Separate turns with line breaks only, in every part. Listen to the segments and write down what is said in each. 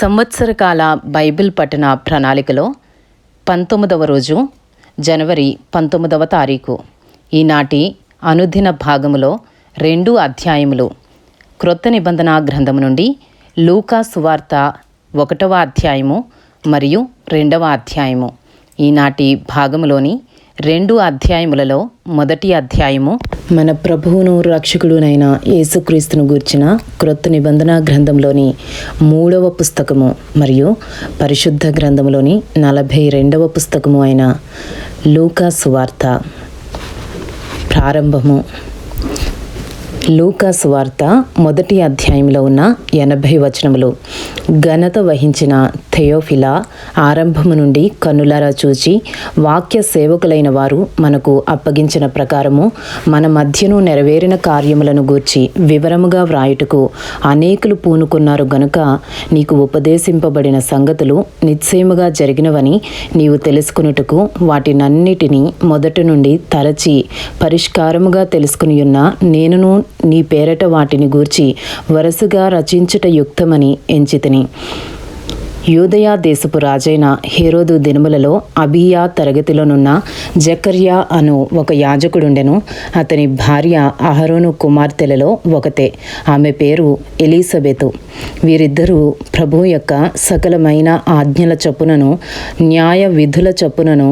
సంవత్సరకాల Bible పఠన ప్రణాళికలో పంతొమ్మిదవ రోజు జనవరి పంతొమ్మిదవ తారీఖు. ఈనాటి అనుదిన భాగములో రెండు అధ్యాయములు. క్రొత్త నిబంధన గ్రంథము నుండి లూకా సువార్త ఒకటవ అధ్యాయము మరియు రెండవ అధ్యాయము. ఈనాటి భాగములోని రెండు అధ్యాయములలో మొదటి అధ్యాయము. మన ప్రభువును రక్షకుడునైన యేసుక్రీస్తును గూర్చిన క్రొత్త నిబంధన గ్రంథంలోని మూడవ పుస్తకము మరియు పరిశుద్ధ గ్రంథంలోని నలభై రెండవ పుస్తకము అయిన లూకా సువార్త ప్రారంభము. లూకాస్ వార్త మొదటి అధ్యాయంలో ఉన్న ఎనభై వచనములు. ఘనత వహించిన థెయోఫిలా ఆరంభము నుండి కన్నులారా చూచి వాక్య సేవకులైన వారు మనకు అప్పగించిన ప్రకారము మన మధ్యను నెరవేరిన కార్యములను గూర్చి వివరముగా వ్రాయుటకు అనేకులు పూనుకున్నారు గనుక నీకు ఉపదేశింపబడిన సంగతులు నిశ్చయముగా జరిగినవని నీవు తెలుసుకునుటకు వాటినన్నిటినీ మొదటి నుండి తరచి పరిష్కారముగా తెలుసుకుని ఉన్న నేనును నీ పేరట వాటిని గూర్చి వరుసగా రచించుట యుక్తమని ఎంచితిని. యూదయా దేశపు రాజైన హేరోదు దినములలో అబియా తరగతిలోనున్న జకర్యా అను ఒక యాజకుడుండెను. అతని భార్య అహరోను కుమార్తెలలో ఒకతే. ఆమె పేరు ఎలిజబెతు వీరిద్దరూ ప్రభు యొక్క సకలమైన ఆజ్ఞల చొప్పునను న్యాయ విధుల చొప్పునను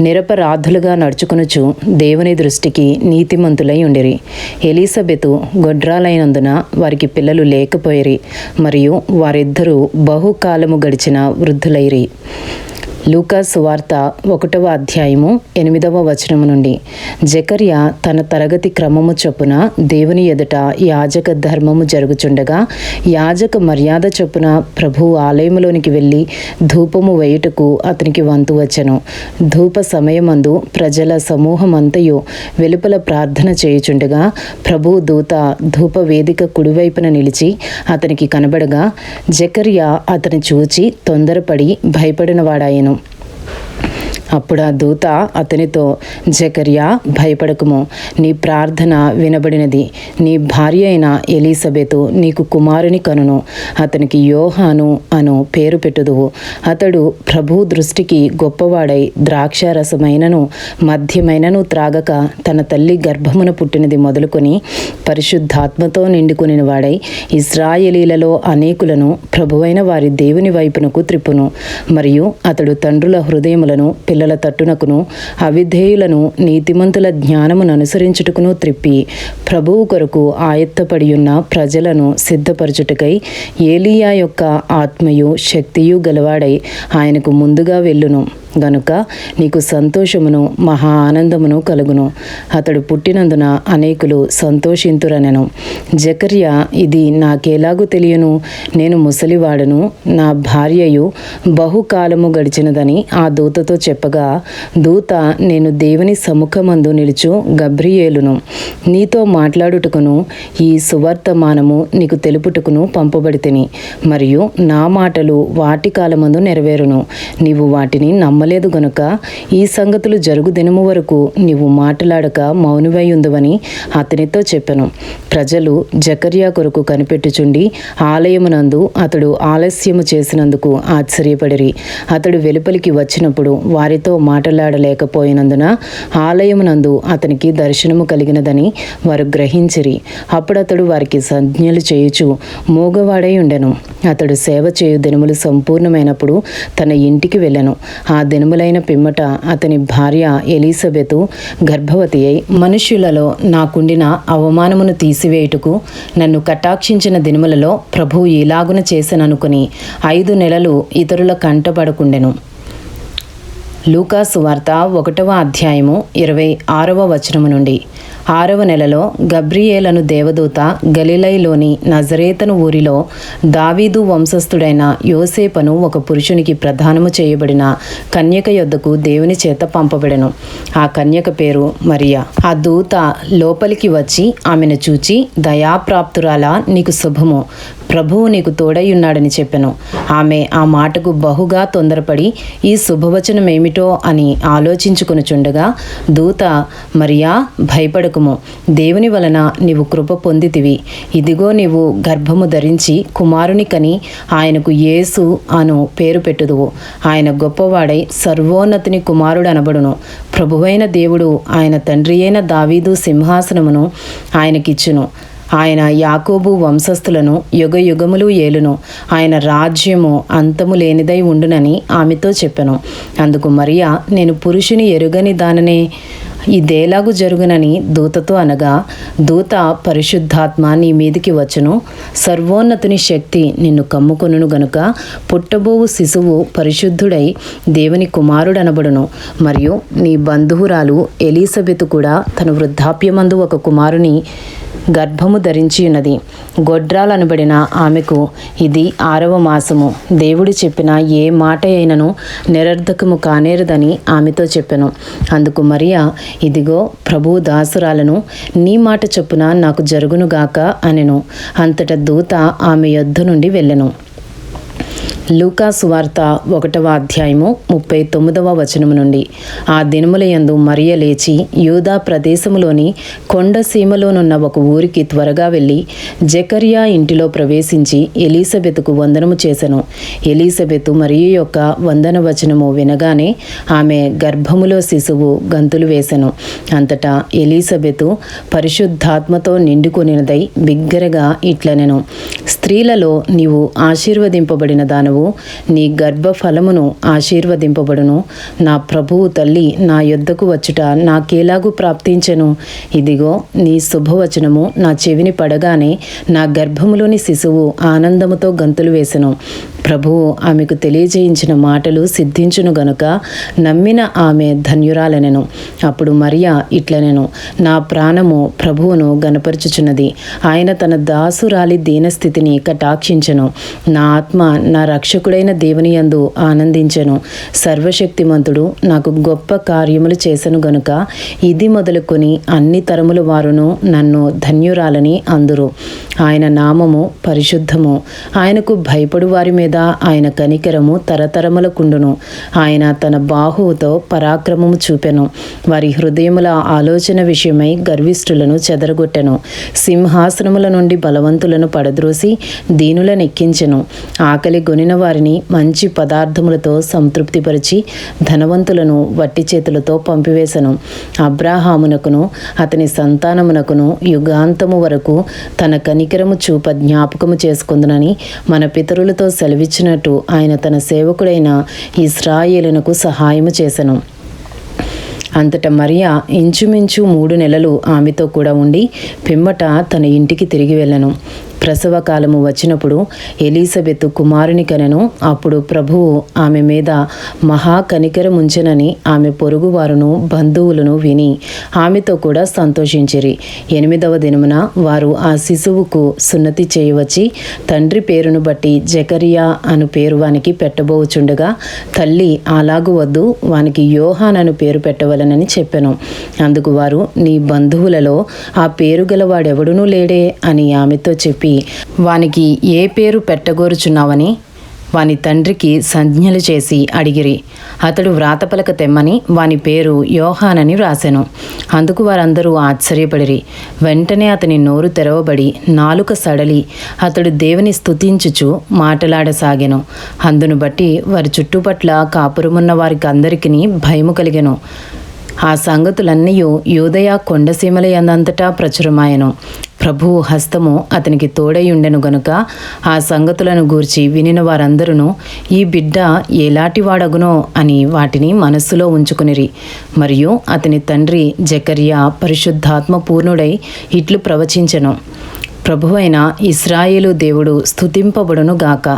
నిరపరాధులుగా నడుచుకునుచు దేవుని దృష్టికి నీతిమంతులై ఉండిరి. ఎలిజబెతు గొడ్రాలైనందున వారికి పిల్లలు లేకపోయిరి మరియు వారిద్దరూ బహుకాలము గడిచిన వృద్ధులైరి. లూకాస్ వార్త ఒకటవ అధ్యాయము ఎనిమిదవ వచనము నుండి. జకర్య తన తరగతి క్రమము చొప్పున దేవుని ఎదుట యాజక ధర్మము జరుగుచుండగా యాజక మర్యాద చొప్పున ప్రభు ఆలయములోనికి వెళ్ళి ధూపము వేయుటకు అతనికి వంతు వచ్చెను. ధూప సమయమందు ప్రజల సమూహమంతయు వెలుపల ప్రార్థన చేయుచుండగా ప్రభు దూత ధూప వేదిక కుడివైపున నిలిచి అతనికి కనబడగా జకర్య అతని చూచి తొందరపడి భయపడిన వాడాయను అప్పుడు ఆ దూత అతనితో జకర్యా భయపడకుము. నీ ప్రార్థన వినబడినది. నీ భార్య అయిన ఎలీసబెతు నీకు కుమారుని కనును. అతనికి యోహాను అను పేరు పెట్టుదువు. అతడు ప్రభు దృష్టికి గొప్పవాడై ద్రాక్షారసమైనను మధ్యమైనను త్రాగక తన తల్లి గర్భమున పుట్టినది మొదలుకొని పరిశుద్ధాత్మతో నిండుకుని వాడై ఇస్రాయేలీలలో అనేకులను ప్రభువైన వారి దేవుని వైపునకు త్రిప్పును. మరియు అతడు తండ్రుల హృదయములను పిల్లల తట్టునకును అవిధేయులను నీతిమంతుల జ్ఞానమును అనుసరించుటకును త్రిప్పి ప్రభువు కొరకు ఆయత్తపడియున్న ప్రజలను సిద్ధపరచుటకై ఏలియా యొక్క ఆత్మయు శక్తియు గలవాడై ఆయనకు ముందుగా వెళ్ళును. గనుక నీకు సంతోషమును మహా ఆనందమును కలుగును. అతడు పుట్టినందున అనేకులు సంతోషింతురనెను. జకర్య ఇది నాకేలాగూ తెలియను? నేను ముసలివాడను నా భార్యయు బహుకాలము గడిచినదని ఆ దూతతో చెప్పగా దూత నేను దేవుని సముఖమందు నిలుచు గబ్రియేలును. నీతో మాట్లాడుటకును ఈ సువర్తమానము నీకు తెలుపుటకును పంపబడితిని. మరియు నా మాటలు వాటి కాలమందు నెరవేరును. నీవు వాటిని నమ్మలేదు గనుక ఈ సంగతులు జరుగు దినము వరకు నీవు మాట్లాడక మౌనివై ఉందవని అతనితో చెప్పెను. ప్రజలు జకర్యా కొరకు కనిపెట్టుచుండి ఆలయమునందు అతడు ఆలస్యము చేసినందుకు ఆశ్చర్యపడిరి. అతడు వెలుపలికి వచ్చినప్పుడు వారితో మాట్లాడలేకపోయినందున ఆలయమునందు అతనికి దర్శనము కలిగినదని వారు గ్రహించిరి. అప్పుడతడు వారికి సంజ్ఞలు చేయుచు మూగవాడై ఉండెను. అతడు సేవ చేయు దినములు సంపూర్ణమైనప్పుడు తన ఇంటికి వెళ్ళెను. ఆ దినములైన పిమ్మట అతని భార్య ఎలిజబెతు గర్భవతి అయి మనుష్యులలో నాకుండిన అవమానమును తీసివేయుటకు నన్ను కటాక్షించిన దినములలో ప్రభువు ఇలాగున చేసననుకుని ఐదు నెలలు ఇతరుల కంటపడకుండెను. లూకాసు వార్త ఒకటవ అధ్యాయము ఇరవై ఆరవ వచనము నుండి. ఆరవ నెలలో గబ్రియేలను దేవదూత గలిలైలోని నజరేతను ఊరిలో దావీదు వంశస్థుడైన యోసేపను ఒక పురుషునికి ప్రధానము చేయబడిన కన్యక యొద్దకు దేవుని చేత పంపబడెను. ఆ కన్యక పేరు మరియా. ఆ దూత లోపలికి వచ్చి ఆమెను చూచి దయాప్రాప్తురాలా నీకు శుభము. ప్రభువు నీకు తోడయ్యున్నాడని చెప్పెను. ఆమె ఆ మాటకు బహుగా తొందరపడి ఈ శుభవచనం ఏమిటో అని ఆలోచించుకొనుచుండగా దూత మరియా భయపడకుము. దేవుని వలన నీవు కృప పొందితివి. ఇదిగో నీవు గర్భము ధరించి కుమారుని కని ఆయనకు యేసు అను పేరు పెట్టుదువు. ఆయన గొప్పవాడై సర్వోన్నతిని కుమారుడు అనబడును ప్రభువైన దేవుడు ఆయన తండ్రి అయిన దావీదు సింహాసనమును ఆయనకిచ్చును. ఆయన యాకోబు వంశస్థులను యుగ యుగములు ఏలును. ఆయన రాజ్యము అంతము లేనిదై ఉండునని ఆమెతో చెప్పెను. అందుకు మరియా నేను పురుషుని ఎరుగని దాననే ఇదేలాగు జరుగునని దూతతో అనగా దూత పరిశుద్ధాత్మ నీ మీదికి వచ్చును. సర్వోన్నతుని శక్తి నిన్ను కమ్ముకొనును గనుక పుట్టబోవు శిశువు పరిశుద్ధుడై దేవుని కుమారుడనబడును. మరియు నీ బంధువురాలు ఎలీసబెతు కూడా తన వృద్ధాప్యమందు ఒక కుమారుని గర్భము ధరించి ఉన్నది గొడ్రాలనబడిన ఆమెకు ఇది ఆరవ మాసము. దేవుడు చెప్పిన ఏ మాట అయినను నిరర్ధకము కానేరదని ఆమెతో చెప్పెను. అందుకు మరియా ఇదిగో ప్రభు దాసురాలను నీ మాట చొప్పున నాకు జరుగునుగాక అనెను. అంతట దూత ఆమె యొద్ద నుండి వెళ్ళెను. లూకాసు వార్త ఒకటవ అధ్యాయము ముప్పై తొమ్మిదవ వచనము నుండి. ఆ దినముల యందు మరియ లేచి యూదా ప్రదేశములోని కొండ సీమలోనున్న ఒక ఊరికి త్వరగా వెళ్ళి జకర్యా ఇంటిలో ప్రవేశించి ఎలీసబెతుకు వందనము చేసెను. ఎలీసబెతు మరియు యొక్క వందన వచనము వినగానే ఆమె గర్భములో శిశువు గంతులు వేసెను. అంతటా ఎలీసబెతు పరిశుద్ధాత్మతో నిండుకొనినదై బిగ్గరగా ఇట్లనెను. స్త్రీలలో నీవు ఆశీర్వదింపబడినదా దానవు నీ గర్భఫలమును ఆశీర్వదింపబడును. నా ప్రభువు తల్లి నా యొద్దకు వచ్చుట నాకేలాగు ప్రాప్తించెను? ఇదిగో నీ శుభవచనము నా చెవిని పడగానే నా గర్భములోని శిశువు ఆనందముతో గంతులు వేసెను. ప్రభువు ఆమెకు తెలియజేయించిన మాటలు సిద్ధించును గనుక నమ్మిన ఆమె ధన్యురాలనెను. అప్పుడు మరియా ఇట్లనెను నా ప్రాణము ప్రభువును గనపరుచుచున్నది ఆయన తన దాసురాలి దీనస్థితిని కటాక్షించెను. నా ఆత్మ నా రక్షకుడైన దేవుని యందు ఆనందించెను. సర్వశక్తిమంతుడు నాకు గొప్ప కార్యములు చేసెను గనుక ఇది మొదలుకొని అన్ని తరముల వారును నన్ను ధన్యురాలని అందురు. ఆయన నామము పరిశుద్ధము. ఆయనకు భయపడు వారి మీద ఆయన కనికరము తరతరములకుండును. ఆయన తన బాహువుతో పరాక్రమము చూపెను. వారి హృదయముల ఆలోచన విషయమై గర్విష్ఠులను చెదరగొట్టెను. సింహాసనముల నుండి బలవంతులను పడద్రోసి దీనులనెక్కించెను ఆకలి కొనిన వారిని మంచి పదార్థములతో సంతృప్తిపరిచి ధనవంతులను వట్టి చేతులతో పంపివేశను అబ్రాహామునకును అతని సంతానమునకును యుగాంతము వరకు తన కనికరము చూప జ్ఞాపకము చేసుకుందునని మన పితరులతో సెలవిచ్చినట్టు ఆయన తన సేవకుడైన ఇస్రాయేలునకు సహాయము చేశను అంతట మరియా ఇంచుమించు మూడు నెలలు ఆమెతో కూడా ఉండి పిమ్మట తన ఇంటికి తిరిగి వెళ్ళను. ప్రసవ కాలము వచ్చినప్పుడు ఎలీజబెత్ కుమారుని కనెను. అప్పుడు ప్రభువు ఆమె మీద మహాకనికరముంచెనని ఆమె పొరుగువారును బంధువులను విని ఆమెతో కూడా సంతోషించిరి. ఎనిమిదవ దినమున వారు ఆ శిశువుకు సున్నతి చేయవచ్చి తండ్రి పేరును బట్టి జకరియా అను పేరు వానికి పెట్టబోచుండగా తల్లి అలాగు వద్దు వానికి యోహాన్ అను పేరు పెట్టవలనని చెప్పెను. అందుకు వారు నీ బంధువులలో ఆ పేరు గలవాడెవడునూ లేడే అని ఆమెతో చెప్పి వానికి ఏ పేరు పెట్టగోరుచున్నావని? వాని తండ్రికి సంజ్ఞలు చేసి అడిగిరి. అతడు వ్రాతపలక తెమ్మని వాని పేరు యోహానని వ్రాసెను. అందుకు వారందరూ ఆశ్చర్యపడిరి. వెంటనే అతని నోరు తెరవబడి నాలుక సడలి అతడు దేవుని స్థుతించుచు మాటలాడసాగెను. అందును బట్టి వారి చుట్టుపట్ల కాపురమున్న వారికి అందరికీ భయము కలిగెను. ఆ సంగతులన్నీ యూదయ కొండసీమల ఎందంతటా ప్రచురమాయను. ప్రభువు హస్తము అతనికి తోడై గనుక ఆ సంగతులను గూర్చి వినిన వారందరూ ఈ బిడ్డ ఎలాంటి వాడగునో? అని వాటిని మనస్సులో ఉంచుకునిరి. మరియు అతని తండ్రి జకర్య పరిశుద్ధాత్మ పూర్ణుడై ఇట్లు ప్రవచించెను ప్రభువైన ఇస్రాయేలు దేవుడు స్థుతింపబడును గాక.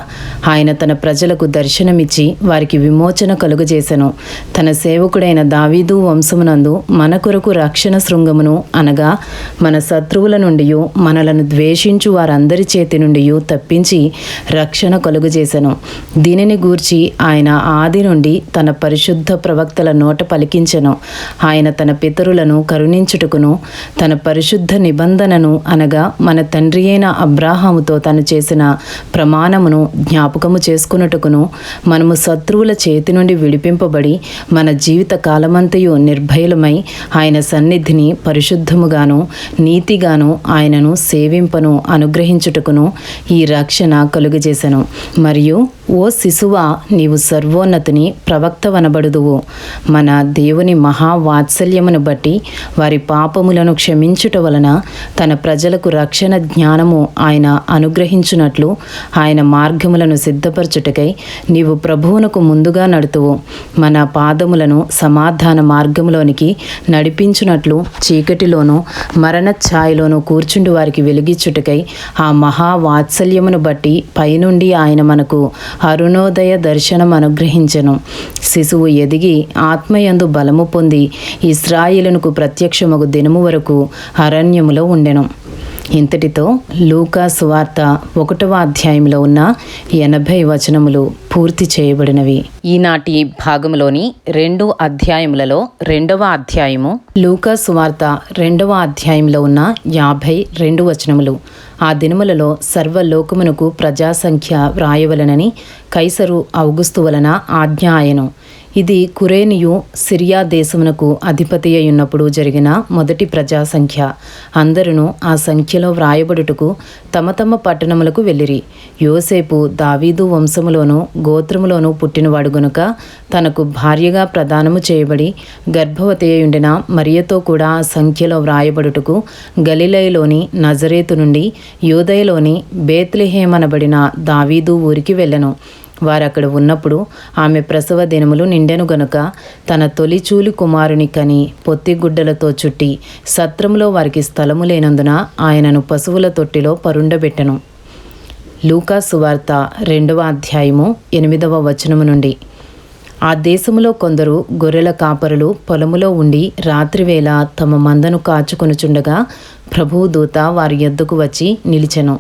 ఆయన తన ప్రజలకు దర్శనమిచ్చి వారికి విమోచన కలుగజేసెను. తన సేవకుడైన దావీదు వంశమునందు మన కొరకు రక్షణ శృంగమును అనగా మన శత్రువుల నుండి మనలను ద్వేషించు వారందరి చేతి నుండి తప్పించి రక్షణ కలుగజేసెను. దీనిని గూర్చి ఆయన ఆది నుండి తన పరిశుద్ధ ప్రవక్తల నోట పలికించెను. ఆయన తన పితరులను కరుణించుటకును తన పరిశుద్ధ నిబంధనను అనగా మన తండ్రి అయిన అబ్రాహాముతో తను చేసిన ప్రమాణమును జ్ఞాపకము చేసుకున్నట్టుకును మనము శత్రువుల చేతి నుండి విడిపింపబడి మన జీవిత కాలమంతయు నిర్భయలమై ఆయన సన్నిధిని పరిశుద్ధముగాను నీతిగాను ఆయనను సేవింపను అనుగ్రహించుటకును ఈ రక్షణ కలుగజేశను మరియు ఓ శిశువా నీవు సర్వోన్నతిని ప్రవక్తవనబడుదువు. మన దేవుని మహావాత్సల్యమును బట్టి వారి పాపములను క్షమించుట వలన తన ప్రజలకు రక్షణ జ్ఞానము ఆయన అనుగ్రహించునట్లు ఆయన మార్గములను సిద్ధపరచుటకై నీవు ప్రభువునకు ముందుగా నడుతువు. మన పాదములను సమాధాన మార్గములోనికి నడిపించినట్లు చీకటిలోను మరణ ఛాయలోను కూర్చుండి వారికి వెలిగించుటకై ఆ మహావాత్సల్యమును బట్టి పైనుండి ఆయన మనకు అరుణోదయ దర్శనం అనుగ్రహించెను. శిశువు ఎదిగి ఆత్మయందు బలము పొంది ఇస్రాయిలునకు ప్రత్యక్షమగు దినము వరకు అరణ్యములో ఉండెను. ఇంతటితో లూకా సువార్త ఒకటవ అధ్యాయంలో ఉన్న ఎనభై వచనములు పూర్తి చేయబడినవి. ఈనాటి భాగంలోని రెండు అధ్యాయములలో రెండవ అధ్యాయము లూకా సువార్త రెండవ అధ్యాయంలో ఉన్న యాభై రెండు వచనములు. ఆ దినములలో సర్వలోకమునకు ప్రజాసంఖ్య వ్రాయవలనని కైసరు ఔగుస్తు వలన ఆజ్ఞ ఆయను. ఇది కురేనియు సిరియా దేశమునకు అధిపతి అయ్యున్నప్పుడు జరిగిన మొదటి ప్రజా సంఖ్య. అందరును ఆ సంఖ్యలో వ్రాయబడుటకు తమ తమ పట్టణములకు వెళ్ళిరి. యోసేపు దావీదు వంశములోను గోత్రములోను పుట్టినవాడు గనుక తనకు భార్యగా ప్రదానము చేయబడి గర్భవతి అయ్యుండిన మరియతో కూడా ఆ సంఖ్యలో వ్రాయబడుటకు గలిలయలోని నజరేతు నుండి యూదయలోని బేత్లెహేమనబడిన దావీదు ఊరికి వెళ్ళెను. వారక్కడ ఉన్నప్పుడు ఆమె ప్రసవ దినములు నిండెను గనుక తన తొలిచూలి కుమారుని కని పొత్తిగుడ్డలతో చుట్టి సత్రములో వారికి స్థలము లేనందున ఆయనను పశువుల తొట్టిలో పరుండబెట్టెను. లూకా సువార్త రెండవ అధ్యాయము ఎనిమిదవ వచనము నుండి. ఆ దేశములో కొందరు గొర్రెల కాపరులు పొలములో ఉండి రాత్రివేళ తమ మందను కాచుకొనుచుండగా ప్రభువు దూత వారి యొద్దకు వచ్చి నిలిచెను.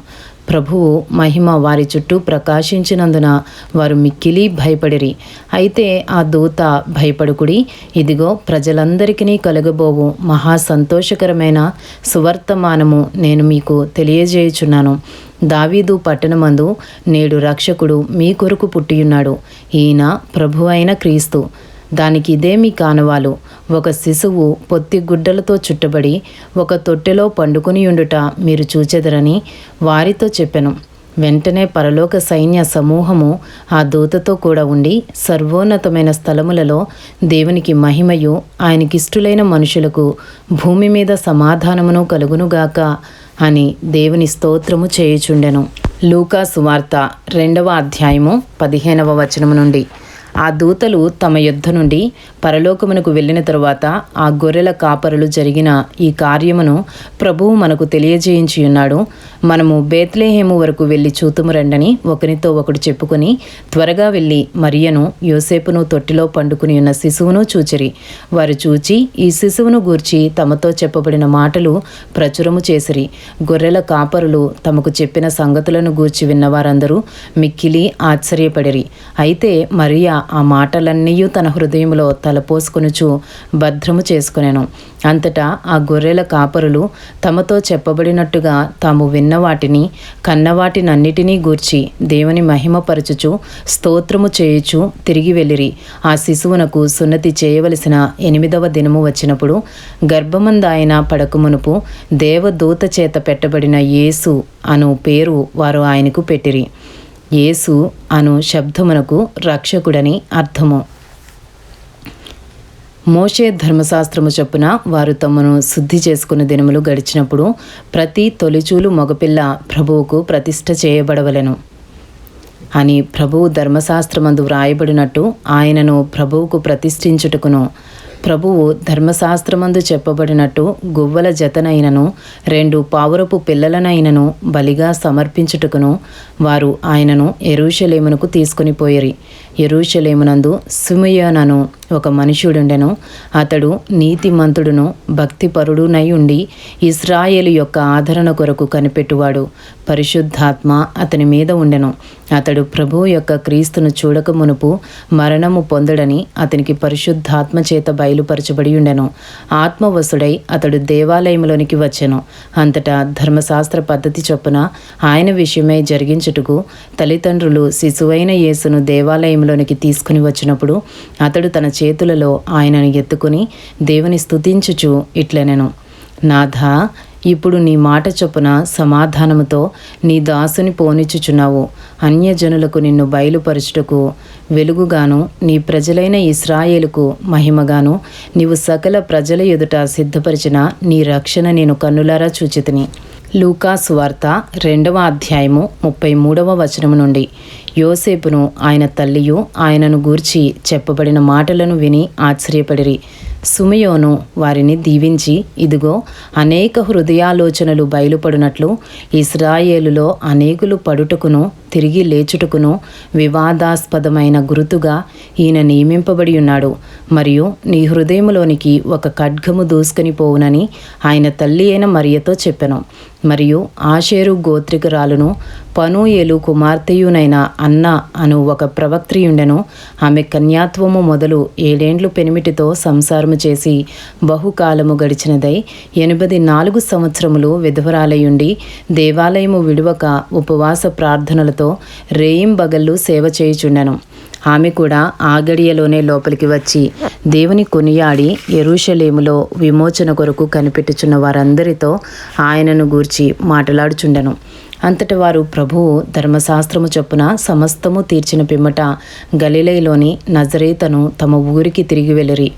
ప్రభువు మహిమ వారి చుట్టూ ప్రకాశించినందున వారు మిక్కిలి భయపడిరి. అయితే ఆ దూత భయపడుకుడి ఇదిగో ప్రజలందరికీ కలగబోవు మహా సంతోషకరమైన సువర్తమానము నేను మీకు తెలియజేయుచున్నాను. దావీదు పట్టణమందు నేడు రక్షకుడు మీ కొరకు పుట్టియున్నాడు. ఈయన ప్రభు అయిన క్రీస్తు. దానికి ఇదేమి కానవాలు. ఒక శిశువు పొత్తి గుడ్డలతో చుట్టబడి ఒక తొట్టెలో పండుకొని ఉండుట మీరు చూచెదరని వారితో చెప్పెను. వెంటనే పరలోక సైన్య సమూహము ఆ దూతతో కూడా ఉండి సర్వోన్నతమైన స్థలములలో దేవునికి మహిమయు ఆయనకిష్టులైన మనుషులకు భూమి మీద సమాధానమును కలుగునుగాక అని దేవుని స్తోత్రము చేయుచుండెను. లూకా సువార్త రెండవ అధ్యాయము పదిహేనవ వచనము నుండి. ఆ దూతలు తమ యుద్ధ నుండి పరలోకమునకు వెళ్ళిన తరువాత ఆ గొర్రెల కాపరులు జరిగిన ఈ కార్యమును ప్రభువు మనకు తెలియజేయించి ఉన్నాడు. మనము బేత్లేహేము వరకు వెళ్ళి చూతుము రండని ఒకరితో ఒకడు చెప్పుకొని త్వరగా వెళ్ళి మరియను యోసేపును తొట్టిలో పండుకుని ఉన్న శిశువును చూచిరి. వారు చూచి ఈ శిశువును గూర్చి తమతో చెప్పబడిన మాటలు ప్రచురము చేసిరి. గొర్రెల కాపరులు తమకు చెప్పిన సంగతులను గూర్చి విన్నవారందరూ మిక్కిలి ఆశ్చర్యపడిరి. అయితే మరియా ఆ మాటలన్నీ తన హృదయంలో తలపోసుకొనుచు భద్రము చేసుకునేను. అంతటా ఆ గొర్రెల కాపరులు తమతో చెప్పబడినట్టుగా తాము విన్న వాటిని కన్నవాటినన్నిటినీ గూర్చి దేవుని మహిమపరచుచు స్తోత్రము చేయుచు తిరిగి వెళ్ళిరి. ఆ శిశువునకు సున్నతి చేయవలసిన ఎనిమిదవ దినము వచ్చినప్పుడు గర్భమందాయన పడకమునుపు దేవదూత చేత పెట్టబడిన యేసు అను పేరు వారు ఆయనకు పెట్టిరి. యేసు అను శబ్దమునకు రక్షకుడని అర్థము. మోషే ధర్మశాస్త్రము చొప్పున వారు తమను శుద్ధి చేసుకున్న దినములు గడిచినప్పుడు ప్రతి తొలిచూలు మగపిల్ల ప్రభువుకు ప్రతిష్ట చేయబడవలెను. అని ప్రభువు ధర్మశాస్త్రమందు వ్రాయబడినట్టు ఆయనను ప్రభువుకు ప్రతిష్ఠించుటకును. ప్రభువు ధర్మశాస్త్రమందు చెప్పబడినట్టు గువ్వల జతనైనను రెండు పావురపు పిల్లలనైనను బలిగా సమర్పించుటకును వారు ఆయనను ఎరూషలేమునకు తీసుకుని పోయిరి. ఎరూషలేమునందు సుమయోనను ఒక మనుషుడుండెను అతడు నీతిమంతుడును భక్తిపరుడునై ఉండి ఇస్రాయేలు యొక్క ఆదరణ కొరకు కనిపెట్టువాడు. పరిశుద్ధాత్మ అతని మీద ఉండెను. అతడు ప్రభువు యొక్క క్రీస్తును చూడక మునుపు మరణము పొందడని అతనికి పరిశుద్ధాత్మ చేత బయలు బయలుపరచబడి ఉండెను. ఆత్మవసుడై అతడు దేవాలయంలోనికి వచ్చెను. అంతటా ధర్మశాస్త్ర పద్ధతి చొప్పున ఆయన విషయమై జరిగించుటకు తల్లిదండ్రులు శిశువైన యేసును దేవాలయంలోనికి తీసుకుని వచ్చినప్పుడు అతడు తన చేతులలో ఆయనను ఎత్తుకుని దేవుని స్తుతించుచు ఇట్లనెను. నాథా ఇప్పుడు నీ మాట చొప్పున సమాధానముతో నీ దాసుని పోనిచ్చుచున్నావు. అన్యజనులకు నిన్ను బయలుపరచుటకు వెలుగుగాను నీ ప్రజలైన ఇస్రాయేలుకు మహిమగాను నీవు సకల ప్రజల ఎదుట సిద్ధపరిచిన నీ రక్షణ నేను కన్నులారా చూచితిని. లూకాస్ వార్త రెండవ అధ్యాయము ముప్పై మూడవ వచనము నుండి. యోసేపును ఆయన తల్లియు ఆయనను గూర్చి చెప్పబడిన మాటలను విని ఆశ్చర్యపడిరి. సుమయోను వారిని దీవించి ఇదిగో అనేక హృదయాలోచనలు బయలుపడినట్లు ఇస్రాయేలులో అనేకులు పడుటకును తిరిగి లేచుటకును వివాదాస్పదమైన గురుతుగా ఈయన నియమింపబడి ఉన్నాడు. మరియు నీ హృదయములోనికి ఒక ఖడ్గము దూసుకుని పోవునని ఆయన తల్లి అయిన మరియతో చెప్పెను. మరియు ఆషేరు గోత్రికురాలును పనూయేలు కుమార్తెయునైన అన్న అను ఒక ప్రవక్త్రియుండెను ఆమె కన్యాత్వము మొదలు ఏడేండ్లు పెనిమిటితో వివాహము చేసి బహుకాలము గడిచినదై ఎనిమిది నాలుగు సంవత్సరములు విధవరాలయుండి దేవాలయము విడువక ఉపవాస ప్రార్థనలతో రేయింబగళ్ళు సేవ చేయుచుండెను. ఆమె కూడా ఆ గడియలోనే లోపలికి వచ్చి దేవుని కొనియాడి ఎరుషలేములో విమోచన కొరకు కనిపెట్టుచున్న వారందరితో ఆయనను గూర్చి మాట్లాడుచుండెను. అంతటి వారు ప్రభువు ధర్మశాస్త్రము చొప్పున సమస్తము తీర్చిన పిమ్మట గలిలైలోని నజరేతను తమ ఊరికి తిరిగి వెళ్ళిరి.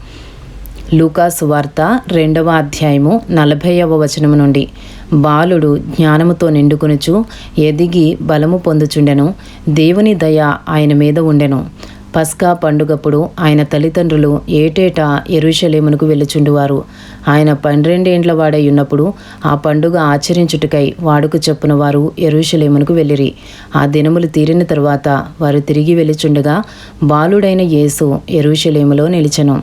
లూకాసు వార్త రెండవ అధ్యాయము నలభైవ వచనము నుండి. బాలుడు జ్ఞానముతో నిండుకొనుచు ఎదిగి బలము పొందుచుండెను. దేవుని దయ ఆయన మీద ఉండెను. పస్కా పండుగప్పుడు ఆయన తల్లిదండ్రులు ఏటేటా ఎరుషలేమునకు వెళ్ళుచుండువారు. ఆయన పన్నెండేండ్ల వాడై ఉన్నప్పుడు ఆ పండుగ ఆచరించుటకై వాడుకు చెప్పున వారు ఎరుషలేమునకు వెళ్ళిరి. ఆ దినములు తీరిన తరువాత వారు తిరిగి వెళ్ళుచుండగా బాలుడైన యేసు ఎరుషలేములో నిలిచెను.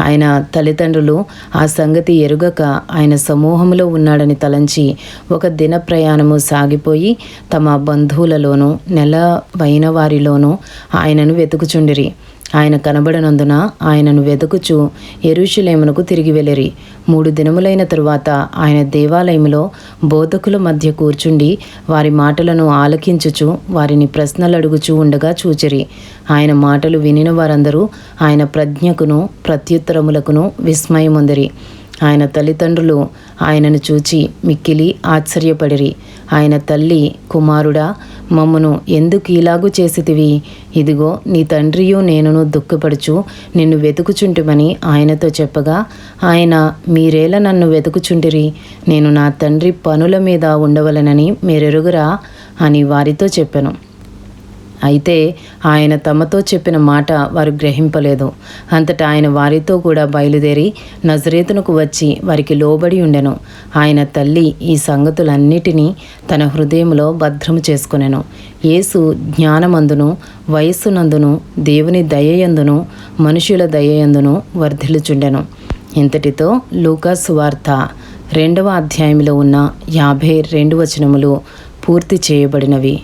ఆయన తల్లిదండ్రులు ఆ సంగతి ఎరుగక ఆయన సమూహంలో ఉన్నాడని తలంచి ఒక దిన ప్రయాణము సాగిపోయి తమ బంధువులలోనూ నెల వైన వారిలోనూ ఆయనను వెతుకుచుండిరి. ఆయన కనబడనందున ఆయనను వెతుకుచు ఎరుషులేమునకు తిరిగి వెళ్ళిరి. మూడు దినములైన తరువాత ఆయన దేవాలయంలో బోధకుల మధ్య కూర్చుండి వారి మాటలను ఆలకించుచు వారిని ప్రశ్నలు అడుగుచూ ఉండగా చూచిరి. ఆయన మాటలు వినిన వారందరూ ఆయన ప్రజ్ఞకును ప్రత్యుత్తరములకును విస్మయముందిరి. ఆయన తల్లిదండ్రులు ఆయనను చూచి మిక్కిలి ఆశ్చర్యపడిరి. ఆయన తల్లి కుమారుడా మమ్మను ఎందుకు ఇలాగు చేసితివి? ఇదిగో నీ తండ్రియు నేనును దుఃఖపడుచు నిన్ను వెతుకుచుంటుమని ఆయనతో చెప్పగా ఆయన మీరేలా నన్ను వెతుకుచుంటిరి? నేను నా తండ్రి పనుల మీద ఉండవలనని మీరెరుగురా? అని వారితో చెప్పాను. అయితే ఆయన తమతో చెప్పిన మాట వారు గ్రహింపలేదు. అంతటా ఆయన వారితో కూడా బయలుదేరి నజరేతునకు వచ్చి వారికి లోబడి ఉండెను. ఆయన తల్లి ఈ సంగతులన్నిటినీ తన హృదయంలో భద్రము చేసుకునెను. యేసు జ్ఞానమందును వయస్సునందును దేవుని దయయందును మనుషుల దయయందును వర్ధిల్లుచుండెను. ఇంతటితో లూకాస్ వార్త రెండవ అధ్యాయంలో ఉన్న యాభై రెండు వచనములు పూర్తి చేయబడినవి.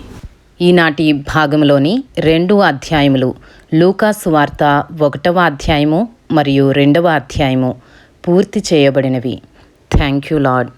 ఈనాటి భాగంలోని రెండు అధ్యాయములు లూకాస్ వార్త ఒకటవ అధ్యాయము మరియు రెండవ అధ్యాయము పూర్తి చేయబడినవి. Thank you lord